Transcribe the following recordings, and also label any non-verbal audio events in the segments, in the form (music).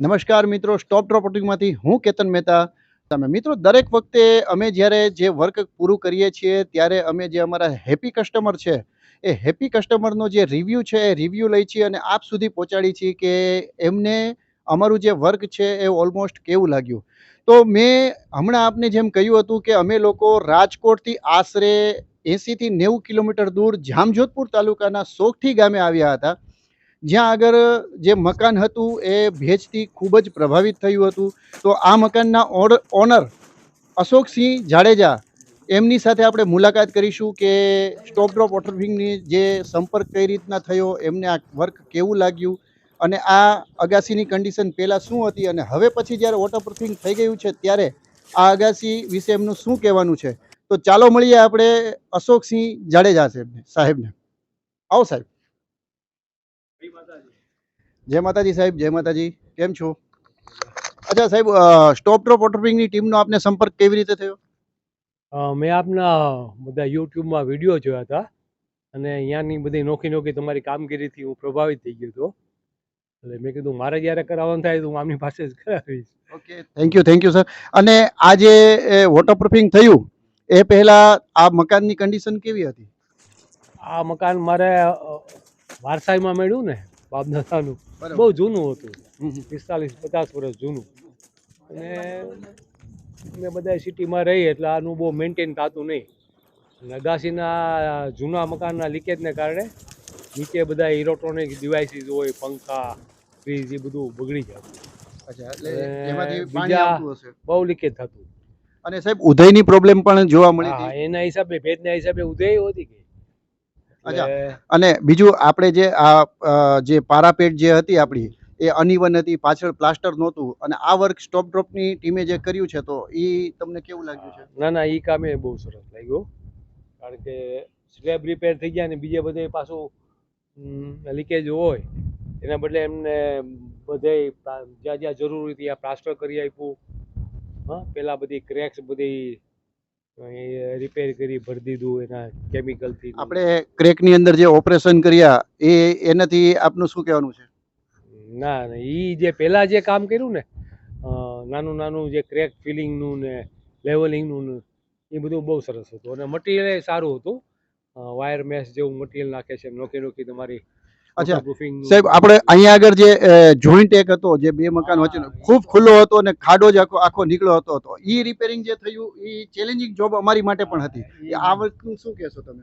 નમસ્કાર મિત્રો સ્ટોપ ડ્રોપોટિંગમાંથી હું કેતન મહેતા. તમે મિત્રો, દરેક વખતે અમે જ્યારે જે વર્ક પૂરું કરીએ છીએ, ત્યારે અમે જે અમારા હેપી કસ્ટમર છે, એ હેપી કસ્ટમરનો જે રિવ્યૂ છે, એ રિવ્યૂ લઈ છીએ અને આપ સુધી પહોંચાડી છીએ કે એમને અમારું જે વર્ક છે, એ ઓલમોસ્ટ કેવું લાગ્યું. તો મેં હમણાં આપને જેમ કહ્યું હતું કે અમે લોકો રાજકોટથી આશરે એંસીથી નેવું કિલોમીટર દૂર જામજોધપુર તાલુકાના સોગઠી ગામે આવ્યા હતા. જ્યાં આગળ જે મકાન હતું એ ભેજથી ખૂબ જ પ્રભાવિત થયું હતું. તો આ મકાનના ઓનર અશોકસિંહ જાડેજા, એમની સાથે આપણે મુલાકાત કરીશું કે સ્ટોપ ડ્રોપ વોટરફિંગની જે સંપર્ક કઈ રીતના થયો, એમને આ વર્ક કેવું લાગ્યું અને આ અગાસીની કન્ડિશન પહેલાં શું હતી અને હવે પછી જ્યારે વોટરપ્રૂફિંગ થઈ ગયું છે ત્યારે આ અગાસી વિશે એમનું શું કહેવાનું છે? તો ચાલો મળીએ આપણે અશોકસિંહ જાડેજા સાહેબને સાહેબને. આવો સાહેબ. જય માતાજી સાહેબ જય માતાજી. કેમ છો? અચ્છા સાહેબ સ્ટોપ ડ્રોપ વોટરપિંગની ટીમનો આપને સંપર્ક કેવી રીતે થયો? મેં આપના બધા યુટ્યુબમાં વીડિયો જોયા હતા અને અહીંયાની બધી નોખી નોખી તમારી કામગીરીથી હું પ્રભાવિત થઈ ગયો હતો. એટલે મેં કીધું મારે જ્યારે કરાવવાનું થાય તો હું આમની પાસે જ કરાવીશ. Okay thank you thank you sir અને આ જે વોટરપ્રૂફિંગ થયું એ પહેલા આ મકાનની કન્ડિશન કેવી હતી? આ મકાન મારે વારસાઈમાં મળ્યું ને બાપ દાદાનું બહુ જૂનું હતું. પિસ્તાલીસ પચાસ વર્ષ જૂનું. અને અમે બધા સિટીમાં રહીએ એટલે આનું બહુ મેન્ટેન થતું નહીં. અને અગાસીના જૂના મકાનના લીકેજને કારણે નીચે બધા ઇલેક્ટ્રોનિક ડિવાઇસીસ હોય પંખા ફ્રીજ એ બધું બગડી જતું. અચ્છા એટલે અને બીજા- બહુ લીકેજ થતું. અને સાહેબ ઉદયની પ્રોબ્લેમ પણ જોવા મળી એના હિસાબે ભેજના હિસાબે ઉદય હતી. એટલે અને બીજું આપણે જે આ જે પારાપેટ જે હતી આપણી એ અનિવન હતી પાછળ પ્લાસ્ટર નહોતું. અને આ વર્ક સ્ટોપ ડ્રોપની ટીમે જે કર્યું છે તો એ તમને કેવું લાગ્યું છે? ના ના એ કામે બહુ સરસ લાગ્યું કારણ કે સ્લેબ રિપેર થઈ ગયા ને બીજે બધે પાછું લીકેજ હોય એના બદલે એમને બધે જ્યાં જ્યાં જરૂરી હતી ત્યાં પ્લાસ્ટર કરી આપ્યું. હા પેલા બધી ક્રેક્સ બધી રિપેર કરી ભરી દીધું એના કેમિકલથી આપણે ક્રેકની અંદર જે ઓપરેશન કર્યા એ એનાથી આપનું શું કહેવાનું છે? ના ના એ જે પહેલાં જે કામ કર્યું ને નાનું નાનું જે ક્રેક ફિલિંગનું ને લેવલિંગનું ને એ બધું બહુ સરસ હતું. અને મટીરિયલ સારું હતું. વાયર મેશ જેવું મટીરિયલ નાખે છે નોકી નોકી તમારી અચ્છા, સાહેબ આપણે અહીંયા આગળ જે જોઈન્ટ એક હતો જે બે મકાન વચ્ચેનો ખૂબ ખુલ્લો હતો અને ખાડો જ આખો આખો નીકળ્યો હતો તો એ રિપેરિંગ જે થયું એ ચેલેન્જિંગ જોબ અમારી માટે પણ હતી. આ વસ્તુ શું કહેશો તમે?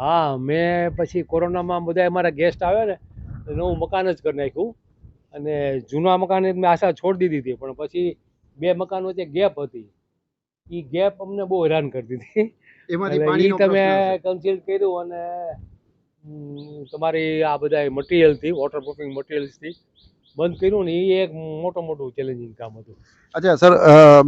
હા મેં પછી કોરોનામાં બધા અમારા ગેસ્ટ આવ્યા ને નવું મકાન જ કરી નાખ્યું. અને જૂના મકાને મેં આશા છોડી દીધી હતી પણ પછી બે મકાન વચ્ચે ગેપ હતી. એ ગેપ અમને બહુ હેરાન કરતી હતી એમાંથી તમે કન્સિલ કર્યું અને તમારી આ બધા મટીરિયલથી વોટરપ્રૂફિંગ મટીરિયલ્સથી બંધ કર્યું ને એ એક મોટું મોટું ચેલેન્જિંગ કામ હતું. અચ્છા સર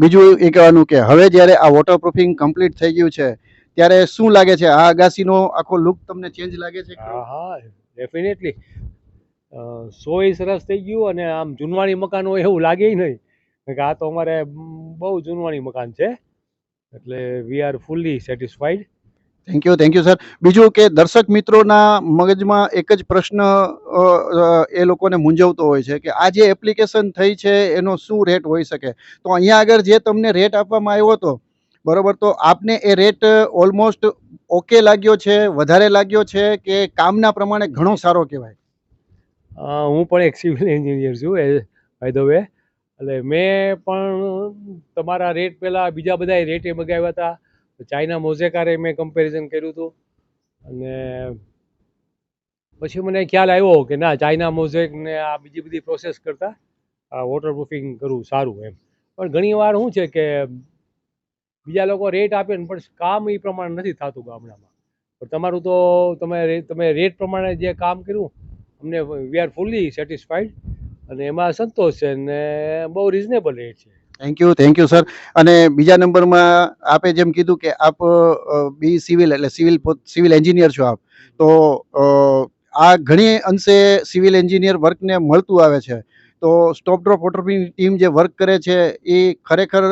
બીજું એ કહેવાનું કે હવે જ્યારે આ વોટરપ્રૂફિંગ કમ્પ્લીટ થઈ ગયું છે ત્યારે શું લાગે છે? આ અગાસીનો આખો લુક તમને ચેન્જ લાગે છે હા હા ડેફિનેટલી સોય સરસ થઈ ગયું અને આમ જૂનવાણી મકાન હોય એવું લાગે નહીં. કે આ તો અમારે બહુ જૂનવાણી મકાન છે. એટલે we are fully satisfied thank you thank you sir બીજું કે દર્શક મિત્રોના મગજમાં એક જ પ્રશ્ન એ લોકોને મૂંઝવતો હોય છે કે આ જે એપ્લિકેશન થઈ છે એનો શું રેટ હોઈ શકે? તો અહીંયા આગળ જે તમને રેટ આપવામાં આવ્યો હતો, બરોબર, તો આપને એ રેટ ઓલમોસ્ટ ઓકે લાગ્યો છે, વધારે લાગ્યો છે કે કામના પ્રમાણે ઘણો સારો કહેવાય? હું પણ એક સિવિલ એન્જિનિયર છું, એ બાય ધ વે એટલે મેં પણ તમારા રેટ પહેલાં બીજા બધા રેટે મગાવ્યા હતા. ચાઇના મોઝેકારે મેં કમ્પેરિઝન કર્યું હતું અને પછી મને ખ્યાલ આવ્યો કે ના, ચાઇના મોઝેક ને આ બીજી બધી પ્રોસેસ કરતાં આ વોટરપ્રૂફિંગ કરવું સારું એમ. પણ ઘણીવાર શું છે કે બીજા લોકો રેટ આપે ને પણ કામ એ પ્રમાણે નથી થતું ગામડામાં. પણ તમારું તો તમે તમે રેટ પ્રમાણે જે કામ કર્યું, અમને વી આર ફૂલ્લી સેટિસ્ફાઈડ અને એમાં સંતોષ છે ને બહુ રિઝનેબલ રેટ છે. Thank you thank you sir અને બીજા નંબરમાં આપે જેમ કીધું કે આપ બી સિવિલ એટલે સિવિલ સિવિલ એન્જિનિયર છો આપ. તો આ ઘણી અંશે સિવિલ એન્જિનિયર વર્કને મળતું આવે છે. તો સ્ટોપ ડ્રોપ વોટરપિંગ ટીમ જે વર્ક કરે છે, એ ખરેખર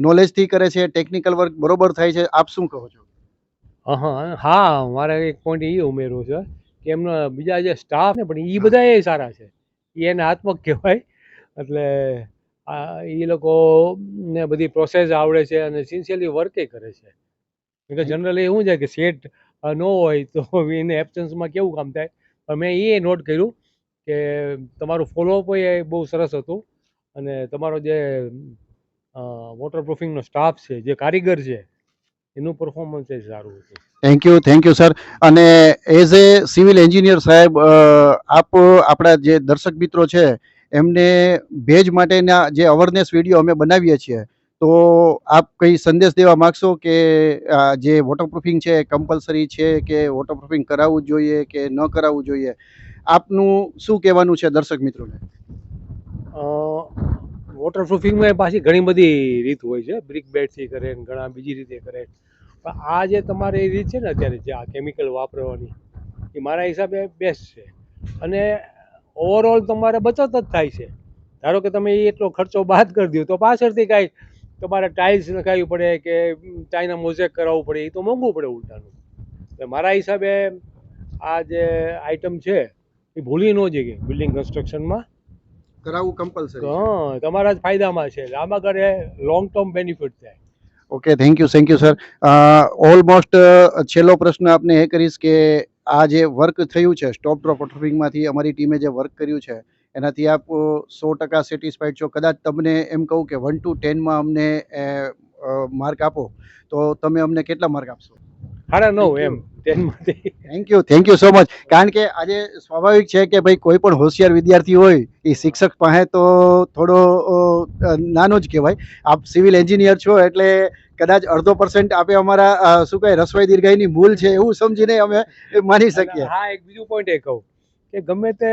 નોલેજથી કરે છે ટેકનિકલ વર્ક બરોબર થાય છે. આપ શું કહો છો? હા, મારે એક પોઈન્ટ એ ઉમેરવો છે કે એમના બીજા જે સ્ટાફ ને પણ એ બધા એ સારા છે. એ એને આત્મક કહેવાય. એટલે એ લોકોને બધી પ્રોસેસ આવડે છે અને સિન્સિયરલી વર્કે કરે છે. કે જનરલી એવું છે કે સેટ ન હોય તો (laughs) એને એબસન્સમાં કેવું કામ થાય? પણ મેં એ નોટ કર્યું કે તમારું ફોલોઅપ એ બહુ સરસ હતું અને તમારો જે વોટરપ્રૂફિંગનો સ્ટાફ છે, જે કારીગર છે, એનું પરફોર્મન્સ એ સારું હતું. Thank you thank you sir અને એઝ એ સિવિલ એન્જિનિયર સાહેબ આપ આપણા જે દર્શક મિત્રો છે એમને ભેજ માટેના જે અવેરનેસ વીડિયો અમે બનાવીએ છીએ, તો આપ કઈ સંદેશ દેવા માગશો કે જે વોટરપ્રૂફિંગ છે કમ્પલસરી છે કે વોટરપ્રૂફિંગ કરાવવું જોઈએ કે ન કરાવવું જોઈએ, આપનું શું કહેવાનું છે દર્શક મિત્રોને? વોટરપ્રૂફિંગમાં પાછી ઘણી બધી રીત હોય છે. બ્રિક બેડથી કરે, ઘણા બીજી રીતે કરે. પણ આ જે તમારી રીત છે ને અત્યારે જે આ કેમિકલ વાપરવાની, એ મારા હિસાબે બેસ્ટ છે. અને ઓવરઓલ તમારે બચત જ થાય છે. ધારો કે તમે એ એટલો ખર્ચો બાદ કરી દો તો પાછળથી કાંઈ તમારે ટાઇલ્સ નખાવવી પડે કે ચાઇના મોઝેક કરાવવું પડે એ તો મોંઘું પડે ઉલટાનું. એટલે મારા હિસાબે આ જે આઇટમ છે એ ભૂલી ન જઈએ બિલ્ડિંગ કન્સ્ટ્રક્શનમાં કરાવવું કમ્પલસરી હા તમારા જ ફાયદામાં છે. લાંબા ગાળે લોંગ ટર્મ બેનિફિટ થાય. Okay thank you thank you sir almost છેલ્લો પ્રશ્ન આપને એ કરીશ કે આ જે વર્ક થયું છે સ્ટોપ ડ્રોપ વોટરપ્રૂફિંગમાંથી અમારી ટીમે જે વર્ક કર્યું છે એનાથી આપ સો ટકા સેટિસ્ફાઈડ છો. કદાચ તમને એમ કહું કે વન ટુ ટેનમાં અમને માર્ક આપો તો તમે અમને કેટલા માર્ક આપશો? સાડા નવ એમ ટેનમાંથી thank you thank you so much કારણ કે આજે સ્વાભાવિક છે કે ભાઈ કોઈ પણ હોશિયાર વિદ્યાર્થી હોય એ શિક્ષક પાસે તો થોડો નાનો જ કહેવાય. આપ સિવિલ એન્જિનિયર છો એટલે કદાચ અડધો પર્સન્ટ આપે અમારા શું કહે રસવાઈ દીર્ઘાઈની ભૂલ છે એવું સમજીને અમે માની શકીએ. હા એક બીજું પોઈન્ટ એ કહું કે ગમે તે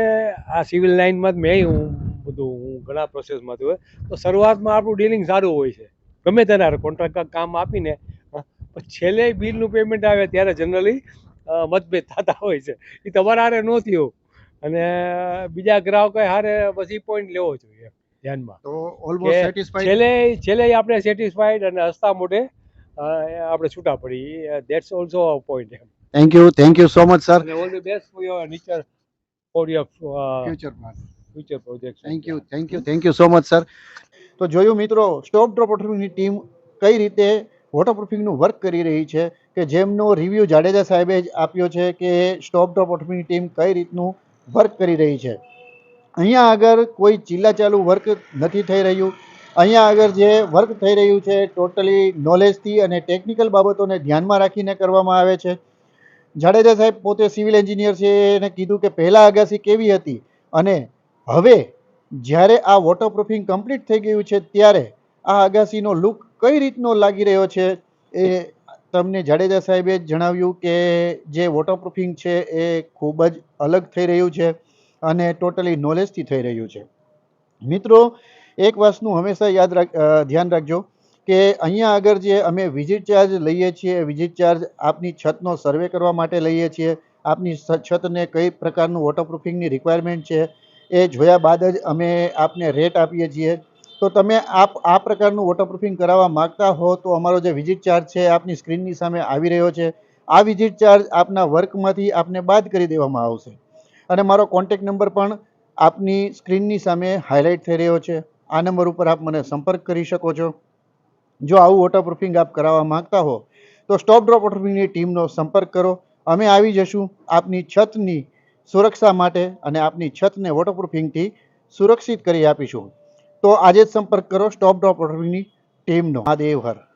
આ સિવિલ લાઇનમાં મેં હું બધું હું ઘણા પ્રોસેસમાંથી હોય તો શરૂઆતમાં આપણું ડીલિંગ સારું હોય છે. ગમે તેના કોન્ટ્રાક્ટ કામ આપીને છેલ્લે બિલનું પેમેન્ટ આવે ત્યારે જનરલી મતભેદ થતા હોય છે. એ તમારા હારે ન થયો અને બીજા ગ્રાહકોએ હારે પછી પોઈન્ટ લેવો જોઈએ. ધ્યાનમાં. તો ઓલમોસ્ટ સેટિસ્ફાઈડ છેલ્લે છેલ્લે આપણે સેટિસ્ફાઈડ અને હસતા મોઢે આપણે છૂટા પડી. That's also a point M. Thank you thank you so much sir all the best for your nature for your future future project thank you thank you thank you so much sir તો જોયું મિત્રો stop drop વોટરપ્રૂફિંગની team કઈ રીતે વોટરપ્રૂફિંગનું work કરી રહી છે કે જેમનો રિવ્યૂ જાડેજા સાહેબે જ આપ્યો છે કે સ્ટોપ ડ્રોપ વોટરપ્રૂફિંગની ટીમ કઈ રીતનું વર્ક કરી રહી છે. અહીંયા આગળ કોઈ ચિલ્લા ચાલુ વર્ક નથી થઈ રહ્યું. અહીંયા આગળ જે વર્ક થઈ રહ્યું છે, ટોટલી નોલેજથી અને ટેકનિકલ બાબતોને ધ્યાનમાં રાખીને કરવામાં આવે છે. જાડેજા સાહેબ પોતે સિવિલ એન્જિનિયર છે, એને કીધું કે પહેલાં અગાસી કેવી હતી? અને હવે જ્યારે આ વોટરપ્રૂફિંગ કમ્પ્લીટ થઈ ગયું છે, ત્યારે આ અગાસીનો લુક કઈ રીતનો લાગી રહ્યો છે એ તમને જાડેજા સાહેબે જણાવ્યું કે જે વોટરપ્રૂફિંગ છે એ ખૂબ જ અલગ થઈ રહ્યું છે. અને ટોટલી નોલેજથી થઈ રહ્યું છે. મિત્રો, એક વસ્તુનું હંમેશા યાદ રાખ ધ્યાન રાખજો કે અહીંયા આગળ જે અમે વિઝિટ ચાર્જ લઈએ છીએ વિઝિટ ચાર્જ આપની છતનો સર્વે કરવા માટે લઈએ છીએ, આપની છતને કઈ પ્રકારનું વોટરપ્રૂફિંગની રિક્વાયરમેન્ટ છે, એ જોયા બાદ જ અમે આપને રેટ આપીએ છીએ. તો તમે આપ, આ પ્રકારનું વોટરપ્રૂફિંગ કરાવવા માગતા હો તો અમારો જે વિઝિટ ચાર્જ છે આપની સ્ક્રીનની સામે આવી રહ્યો છે. આ વિઝિટ ચાર્જ આપના વર્કમાંથી આપને બાદ કરી દેવામાં આવશે. અને મારો કોન્ટેક નંબર પણ આપની સ્ક્રીનની સામે હાઇલાઇટ થઈ રહ્યો છે. આ નંબર ઉપર આપ મને સંપર્ક કરી શકો છો. જો આવું વોટરપ્રૂફિંગ આપ કરાવવા માગતા હો, તો સ્ટોપ ડ્રોપ વોટરપ્રૂફિંગની ટીમનો સંપર્ક કરો. અમે આવી જશું આપની છતની સુરક્ષા માટે અને આપની છતને વોટરપ્રૂફિંગથી સુરક્ષિત કરી આપીશું. તો આજે જ સંપર્ક કરો સ્ટોપ ડ્રોપ વોટરપ્રૂફિંગની ટીમનો. આ હર.